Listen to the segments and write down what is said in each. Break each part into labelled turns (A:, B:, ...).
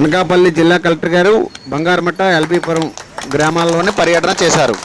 A: అనకాపల్లి జిల్లా కలెక్టర్ గారు బంగారమట్ట ఎల్బీపురం గ్రామాల్లోనే పర్యటన చేశారు.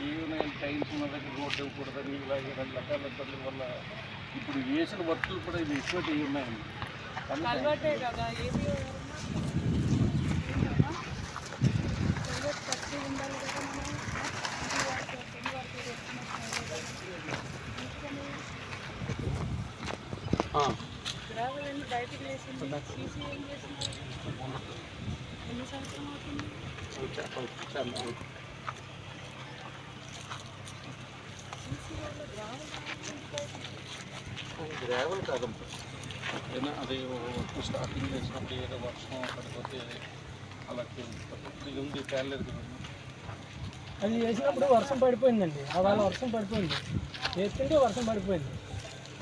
B: ఈవినింగ్ టైమ్స్ ఉన్న దగ్గర రోడ్డు ఇవ్వకూడదని ఇలాగే రెండు రకాల ఇబ్బందుల వల్ల ఇప్పుడు వేసిన వర్కులు కూడా ఇది ఎక్కువ ఉన్నాయండి
C: గ్రావెల్
B: కాదమ్మా అది స్టార్టింగ్ చేసినప్పుడు ఏదో వర్షం పడిపోతే అలా ఇది ఉంది తేలేదు కదా
D: అది వేసినప్పుడు వర్షం పడిపోయిందండి. వాళ్ళ వర్షం పడిపోయింది. వేస్తుంటే వర్షం పడిపోయింది.